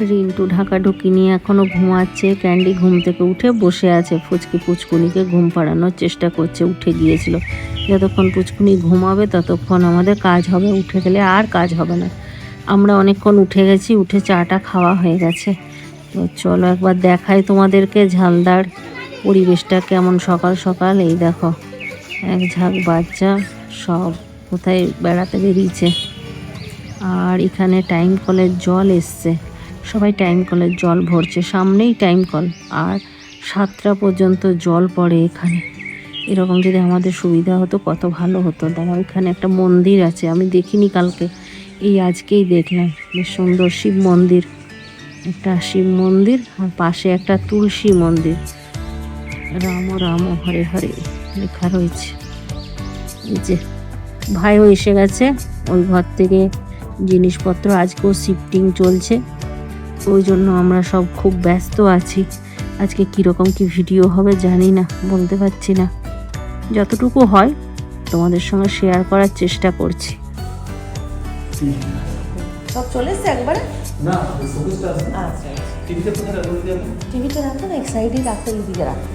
রিন্টু ঢাকা ঢুকি নিয়ে এখনও ঘুমাচ্ছে। ক্যান্ডি ঘুম থেকে উঠে বসে আছে। ফুচকি পুচকুনিকে ঘুম পাড়ানোর চেষ্টা করছে, উঠে গিয়েছিল। যতক্ষণ পুচকুনি ঘুমাবে ততক্ষণ আমাদের কাজ হবে, উঠে গেলে আর কাজ হবে না। আমরা অনেকক্ষণ উঠে গেছি, উঠে চাটা খাওয়া হয়ে গেছে। তো চলো একবার দেখাই তোমাদেরকে ঝালদার পরিবেশটা কেমন সকাল সকাল। এই দেখো, এক ঝাঁক বাচ্চা সব কোথায় বেড়াতে বেরিয়েছে। আর এখানে টাইম কলের জল এসছে। সবাই টাইম কলের জল ভরছে, সামনেই টাইম কল আর সাতটা পর্যন্ত জল পড়ে এখানে। এরকম যদি আমাদের সুবিধা হতো, কত ভালো হতো। দাঁড়াও এখানে একটা মন্দির আছে, আমি দেখিনি কালকে। এই আজকেই দেখলাম, বেশ সুন্দর শিব মন্দির। একটা শিব মন্দির, আর পাশে একটা তুলসী মন্দির। রাম রাম, হরে হরে, লেখা রয়েছে। এই যে, ভাইও এসে গেছে, ওই ঘর থেকে জিনিসপত্র, আজকেও শিফটিং চলছে। ওই জন্য আমরা সব খুব ব্যস্ত আছি। আজকে কীরকম কি ভিডিও হবে জানি না বলতে পারছি না। যতটুকু হয় তোমাদের সঙ্গে শেয়ার করার চেষ্টা করছি। সব চলে এসছে একবারে? না ফোকাসটা আছে। আচ্ছা টিভিতে কোথায় দিদি টিভিতে রাখতো না এক সাইডে রাখতো এদিকে রাখতো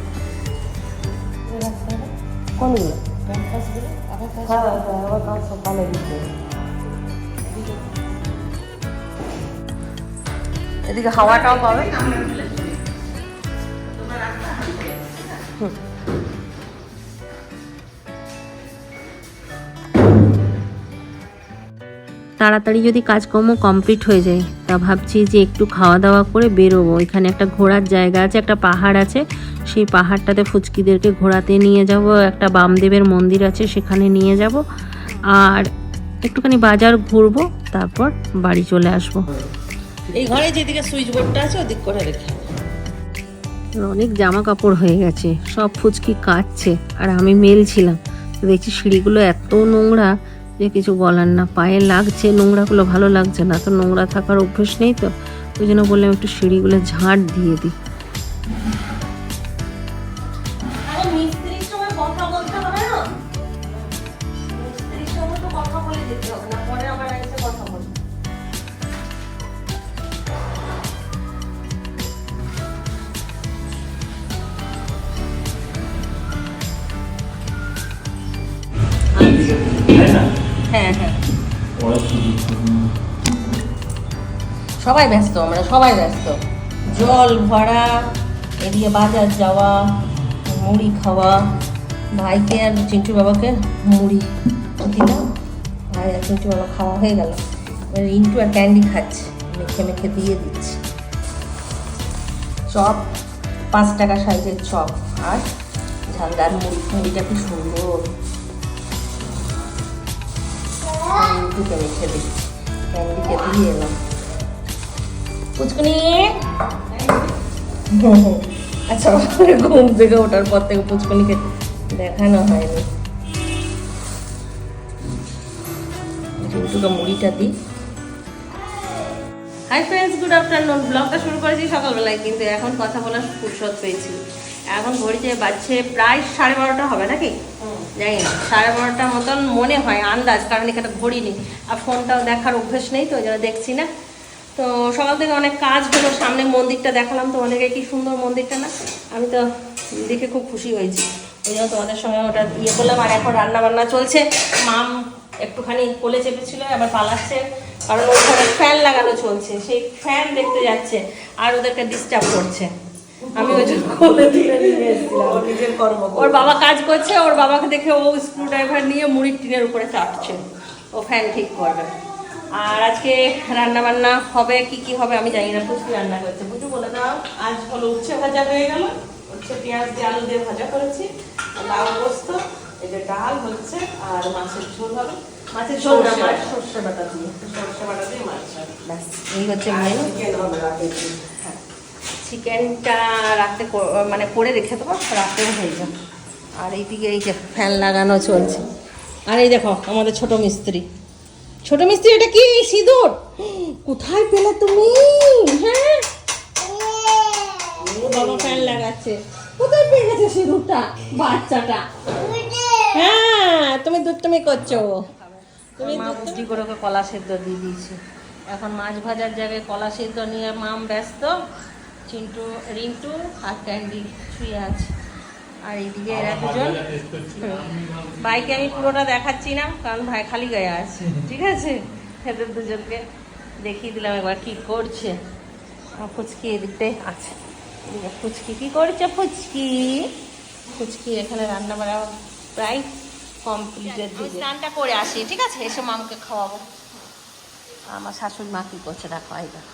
কোনগুলো হ্যাঁ হ্যাঁ আমার কাজ সকালে দিতে এদিকে হাওয়াটাও পাবে। তাড়াতাড়ি যদি কাজকর্ম কমপ্লিট হয়ে যায়, তা ভাবছি যে একটু খাওয়া দাওয়া করে বেরোবো। এখানে একটা ঘোরার জায়গা আছে, একটা পাহাড় আছে। সেই পাহাড়টাতে ফুচকিদেরকে ঘোরাতে নিয়ে যাব, একটা বামদেবের মন্দির আছে, সেখানে নিয়ে যাব। আর একটুখানি বাজার ঘুরবো, তারপর বাড়ি চলে আসব। এই ঘরে যেদিকে সুইচ বোর্ডটা আছে, ওদিক করে রেখে অনেক জামা কাপড় হয়ে গেছে, সব ফুচকি কাটছে, আর আমি মেলছিলাম দেখছি সিঁড়িগুলো এত নোংরা যে কিছু বলার না, পায়ে লাগছে, নোংরাগুলো ভালো লাগছে না, তো নোংরা থাকার অভ্যেস নেই তো, ওই জন্য বললাম একটু সিঁড়িগুলো ঝাঁট দিয়ে দিই। হ্যাঁ হ্যাঁ। সবাই ব্যস্ত, আমরা সবাই ব্যস্ত। জল ভরা, এদিকে বাজার যাওয়া, মুড়ি খাওয়া। ভাইকে আর চিন্টু বাবাকে মুড়ি দিলাম। ভাই আর চিন্টু বাবা খাওয়া হয়ে গেল। ইন্টু আর ক্যান্ডি খাচ্ছে। মেখে মেখে দিয়ে দিচ্ছি। চপ, পাঁচ টাকা সাইজের চপ আর ঝালদার মুড়ি। মুড়িটা কি সুন্দর। ইন্টুকে মেখে দিচ্ছি ক্যান্ডিকে দিয়ে আচ্ছা ঘুম থেকে ওঠার পর থেকে পুচকুনিকে দেখানো হয়নি। রিন্টুকে মুড়িটা দিই। হাই ফ্রেন্ডস গুড আফটারনুন ব্লগটা শুরু করেছি সকালবেলায়, কিন্তু এখন কথা বলার ফুরসত পেয়েছি। এখন ঘড়িতে বাজছে প্রায় সাড়ে বারোটা হবে নাকি? জানি না, সাড়ে বারোটার মতন মনে হয় আন্দাজ, কারণ এখানে ঘড়ি নেই। আর ফোনটাও দেখার অভ্যেস নেই তো ওই জন্য দেখছি না। তো সকাল থেকে অনেক কাজ হলো, সামনে মন্দিরটা দেখালাম তোমাদেরকে, কি সুন্দর মন্দিরটা না? আমি তো দেখে খুব খুশি হয়েছি। ওই জন্য তোমাদের সঙ্গে ওটা ইয়ে করলাম, আর এখন রান্না বান্না চলছে। মাম একটুখানি কোলে চেপেছিল আবার পালাচ্ছে, কারণ ওখানে ফ্যান লাগানো চলছে। সেই ফ্যান দেখতে যাচ্ছে, আর ওদেরকে ডিস্টার্ব করছে। আমি ওই জন্য কোলে তুলে নিয়ে এসেছিলাম। নিজের কর্ম ওর বাবা কাজ করছে ওর বাবাকে দেখে ও স্ক্রু ড্রাইভার নিয়ে মুড়ির টিনের উপরে চাটছে। ও ফ্যান ঠিক করবে। আর আজকে রান্না বান্না হবে কি কি হবে আমি জানি না পুষ্টি রান্না করছে। বুঝু বলে দাও। আজ হলো উচ্ছে ভাজা হয়ে গেল। উচ্ছে পেঁয়াজ দিয়ে আলু দিয়ে ভাজা করেছি। লাউ পোস্ত এই যে ডাল হচ্ছে আর মাছের ঝোল হবে। মাছের ঝোল না সর্ষে। মাছ? বাটা। সর্ষে বাটা দিয়ে। সরষে বাটা দিয়ে মাছ। ব্যাস এই হচ্ছে মেনু চিকেনটা রাতে মানে করে রেখে দেবো রাতে হয়ে যাবে। আর এইদিকে এই যে ফ্যান লাগানো চলছে। আর এই দেখো আমাদের ছোট মিস্ত্রি। ছোট মিস্ত্রি এটা কি? সিঁদুর? কোথায় পেলে তুমি? হ্যাঁ? বাবা ফ্যান লাগাচ্ছে। কোথায় পেয়ে গেছে সিঁদুরটা বাচ্চাটা? হ্যাঁ তুমি দুধ তুমি করছ। তুমি দুধ করে কলা সেদ্ধ দিয়ে দিয়েছি। এখন মাছ ভাজার জায়গায় কলা সিদ্ধ নিয়ে মাম ব্যস্ত। চিন্টু রিন্টু আর ক্যান্ডি শুয়ে আছে। আর এইদিকে এরা দুজন। বাইকে আমি পুরোটা দেখাচ্ছি না কারণ ভাই খালি গায়ে আছে। ঠিক আছে? এদের দুজনকে দেখিয়ে দিলাম একবার কি করছে। ফুচকি এদিকটাই আছে। ফুচকি কি করছে? ফুচকি। ফুচকি এখানে রান্না বাড়া প্রায় কমপ্লিটের দিকে। স্নানটা করে আসি ঠিক আছে? এসে মামকে খাওয়াবো। আমার শাশুড়ি মা কি করছে দেখো এই দেখো।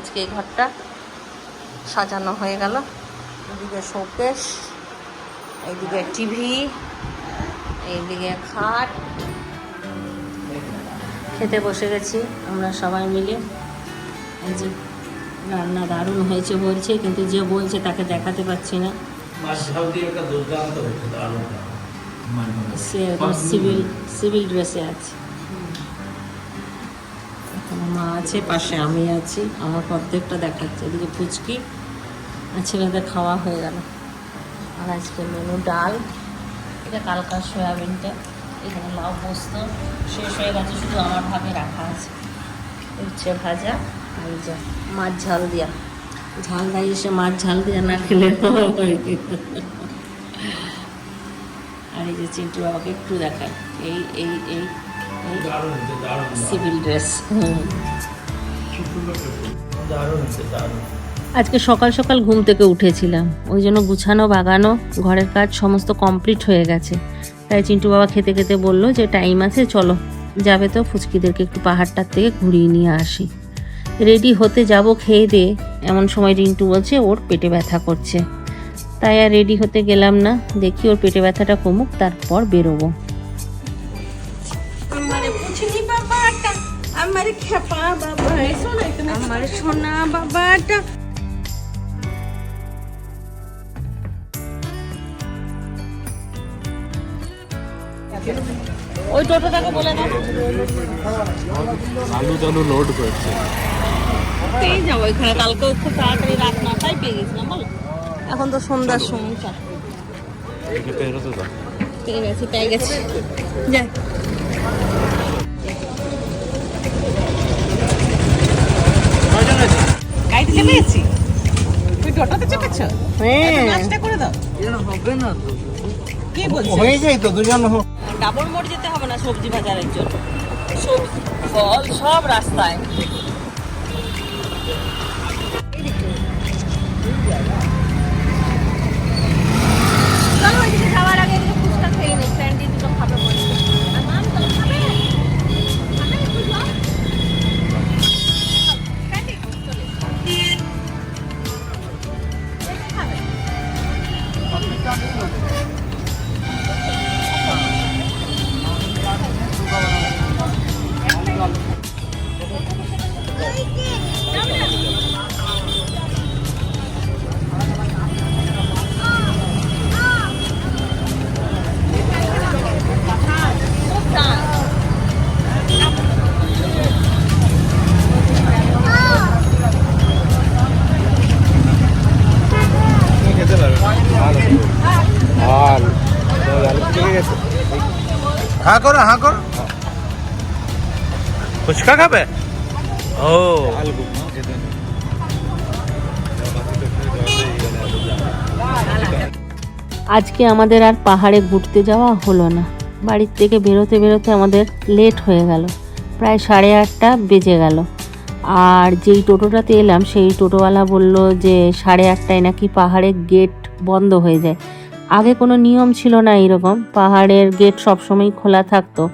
আজকে এই ঘরটা সাজানো হয়ে গেল। এদিকে শোকেশ এইদিকে টিভি এইদিকে খাট। খেতে বসে গেছি আমরা সবাই মিলে। এই যে রান্না দারুণ হয়েছে বলছে কিন্তু যে বলছে তাকে দেখাতে পাচ্ছি না। সে সিভিল সিভিল ড্রেসে আছে। আছে পাশে আমি আছি। আমার প্রত্যেকটা দেখাচ্ছে। এদিকে ফুচকি আর ছেলেদের খাওয়া হয়ে গেল। আর আজকে মেনু ডাল। এটা কালকার সয়াবিনটা। এখানে লাউ পোস্ত শেষ হয়ে গেছে শুধু আমার ভাগে রাখা আছে। উচ্ছে ভাজা আর যে মাছ ঝাল দিয়া। ঝাল দেয় এসে মাছ ঝাল দিয়া না খেলে আর এই যে চিন্টু বাবাকে একটু দেখায় এই এই এই সিভিল ড্রেস। দারুণ আজকে সকাল সকাল ঘুম থেকে উঠেছিলাম। ওই জন্য গুছানো, বাগানো, ঘরের কাজ সমস্ত কমপ্লিট হয়ে গেছে। তাই চিন্টু বাবা খেতে খেতে বলল যে, টাইম আছে, চলো। যাবে তো, ফুচকিদেরকে একটু পাহাড়টার থেকে ঘুরিয়ে নিয়ে আসি। রেডি হতে যাব খেয়ে দিয়ে। এমন সময় রিন্টু বলছে, ওর পেটে ব্যথা করছে। তাই আর রেডি হতে গেলাম না। দেখি ওর পেটে ব্যথাটা কমুক, তারপর বেরোবো। আমার খেপা বাবা আমার সোনা বাবাটা। ওই টোটোটাকে বলে দাও। আলু টালু লোড করছে। পেয়ে যাব এখানে কালকে খুব তাড়াতাড়ি রাত নটায় পেয়ে গেছিলাম বলো। এখন তো সন্ধ্যার সময় চার একে পেরোতে দাও পেয়ে গেছি পেয়ে গেছি। যাই গাড়িতে চেপেছি? তুই টোটোতে চেপেছ? হ্যাঁ। নাস্তা করে দাও। কি বলছিস হয়ে যায় তো দুজন হোক। ডাবল মোড় যেতে হবে না সবজি বাজারের জন্য। সবজি ফল সব রাস্তায়। হ্যাঁ করো হ্যাঁ করো। ফুচকা খাবে? আজকে আমাদের আর পাহাড়ে ঘুরতে যাওয়া হলো না। বাড়ির থেকে বেরোতে বেরোতে আমাদের লেট হয়ে গেল। প্রায় সাড়ে আটটা বেজে গেল। আর যেই টোটোটাতে এলাম, সেই টোটোওয়ালা বলল যে সাড়ে আটটায় নাকি পাহাড়ের গেট বন্ধ হয়ে যায়। আগে কোনো নিয়ম ছিল না এরকম পাহাড়ের গেট সবসময় খোলা থাকতো।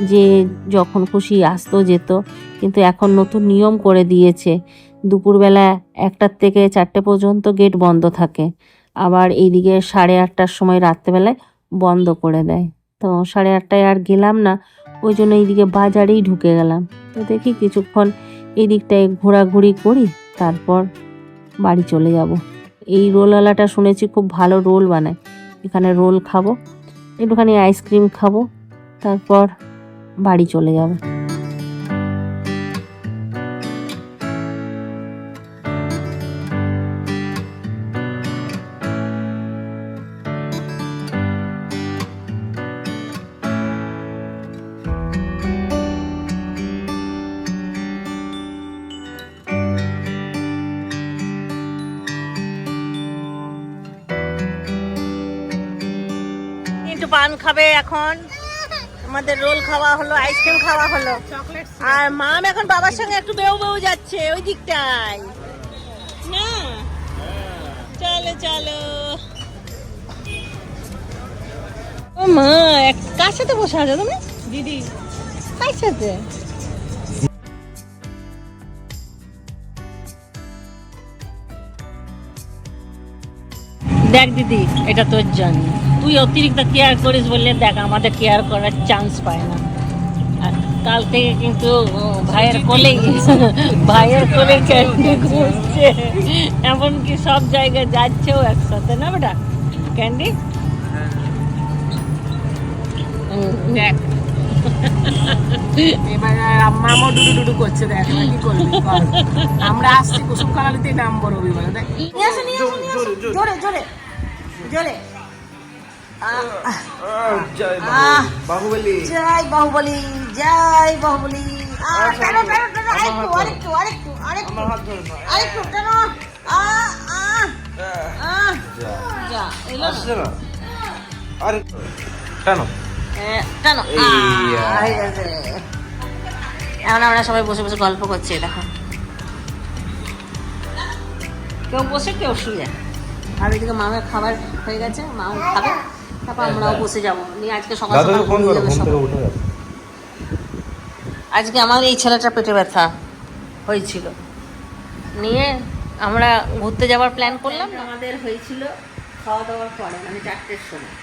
যে যখন খুশি আসতো যেত। কিন্তু এখন নতুন নিয়ম করে দিয়েছে। দুপুরবেলা একটার থেকে চারটে পর্যন্ত গেট বন্ধ থাকে। আবার এইদিকে সাড়ে আটটার সময় রাত্রেবেলায় বন্ধ করে দেয়। তো সাড়ে আটটায় আর গেলাম না, ওই জন্য এইদিকে বাজারেই ঢুকে গেলাম। তো দেখি কিছুক্ষণ এই দিকটায় ঘোরাঘুরি করি, তারপর বাড়ি চলে যাব। এই রোলওয়ালাটা শুনেছি খুব ভালো রোল বানায়। এখানে রোল খাব, একটুখানি আইসক্রিম খাব, তারপর বাড়ি চলে যাবে। পান খাবে এখন। আমাদের রোল খাওয়া হলো আইসক্রিম খাওয়া হলো। আর মাম এখন বাবার সঙ্গে একটু বেউ বেউ যাচ্ছে ওই দিকটায়। না। চলো চলো। ও মা এক- কার সাথে বসে আছো তুমি? দিদি। কার সাথে? দেখ দিদি এটা তোর জন্য তুই অতিরিক্ত কেয়ার করিস বললে দেখ আমাদের কেয়ার করার চান্স পায় না। আর কাল থেকে কিন্তু ভাইয়ের কোলেই ভাইয়ের কোলে ক্যান্ডি ঘুরছে। এমনকি সব জায়গায় যাচ্ছেও একসাথে না বেটা? ক্যান্ডি দেখ। এবার মামা ডুডু ডুডু করছে দেখ কি করবি আমরা আসছি কুসুম কালালিতে নামবো রবিবার দেখ। জোরে। জোরে জোরে। বাহুবলী জয় বাহুবলি জয় বাহুবলি। আহ, টানো, টানো, টানো, আরেকটু আরেকটু আরেকটু আরেকটু আমার হাত ধরে না আরেকটু টানো। আহ, আহ, আহ। যা, এলো না? আরে কেন টানো। এই, আহ, হয়ে গেছে। এখন আমরা সবাই বসে বসে গল্প করছি দেখো। কেউ বসে কেউ শুয়ে। আর এদিকে মামের খাবার হয়ে গেছে মাও খাবে। তারপর আমরাও বসে যাব। নিয়ে আজকে সকাল সকাল ফোন করো ঘুম থেকে উঠে আজকে আমার এই ছেলেটা পেটে ব্যথা হয়েছিল। নিয়ে আমরা ঘুরতে যাওয়ার প্ল্যান করলাম আমাদের হয়েছিল খাওয়া দাওয়ার পরে মানে চারটের সময়।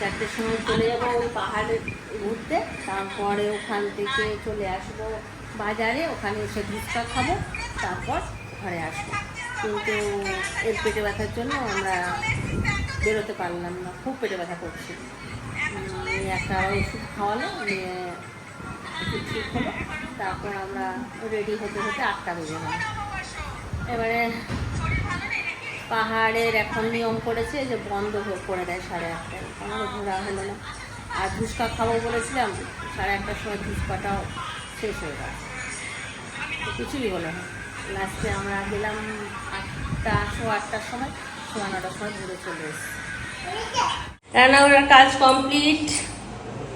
চারটের সময় চলে যাব ওই পাহাড়ে ঘুরতে। তারপরে ওখান থেকে চলে আসব বাজারে। ওখানে এসে ফুচকা খাব তারপর ঘরে আসব। কিন্তু এর পেটে ব্যথার জন্য আমরা বেরোতে পারলাম না, খুব পেটে ব্যথা করছে। একটা ওষুধ খাওয়ালো একটু ঠিক হলো, তারপর আমরা রেডি হতে হতে আটটা বেজে গেল। এবারে পাহাড়ের এখন নিয়ম করেছে যে বন্ধ করে দেয় সাড়ে আটটায়, আমাদের ঘোরা হলো না। আর ধুসকা খাব বলেছিলাম, সাড়ে আটটার সময় ধুসকাটাও শেষ হয়ে গেল। কিছুই হলো না। লাস্টে আমরা গেলাম আটটা সোয়া আটটার সময়। সোয়া নটার সময় ঘুরে চলে রান্নাঘরের কাজ কমপ্লিট।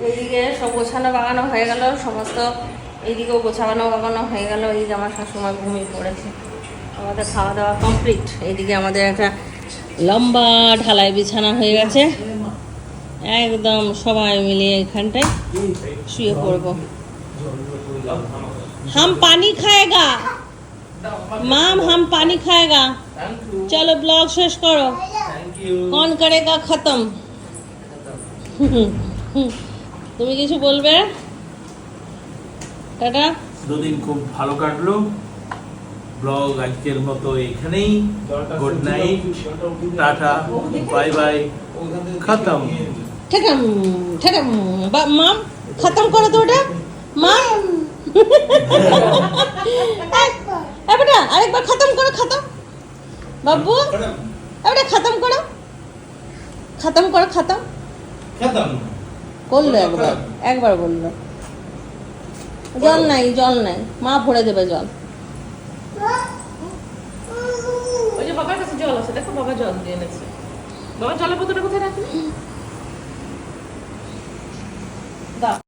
এইদিকে সব গোছানো বাগানো হয়ে গেল, সমস্ত এইদিকেও গোছানো বাগানো হয়ে গেল এই আমার শাশুমা ঘুমিয়ে পড়েছে। আমাদের খাওয়া দাওয়া কমপ্লিট। এইদিকে আমাদের একটা লম্বা ঢালাই বিছানা হয়ে গেছে। একদম সবাই মিলে এখানটায় শুয়ে পড়ব। হাম পানি খায়গা? মাম, হাম পানি খায়গা? चलो ब्लॉग शेष करो कौन करेगा खत्म তুমি কিছু বলবে টাটা দুদিন খুব ভালো কাটলো ব্লগ আজকের মতো এখানেই good night tata bye bye খতম ঠেকাম ঠেকাম বা- মাম খতম করো তো ওটা মাম এ বেটা আরেকবার খতম করো খতম বাবু। এ বেটা খতম করো। খতম করো খতম। খতম। করল একবার একবার বলল। জল নাই জল নাই। মা ভরে দেবে জল। ওই যে বাবার কাছে জল আছে দেখো বাবা জল দিয়ে এনেছে। বাবা জলের বোতলটা কোথায় রাখলি?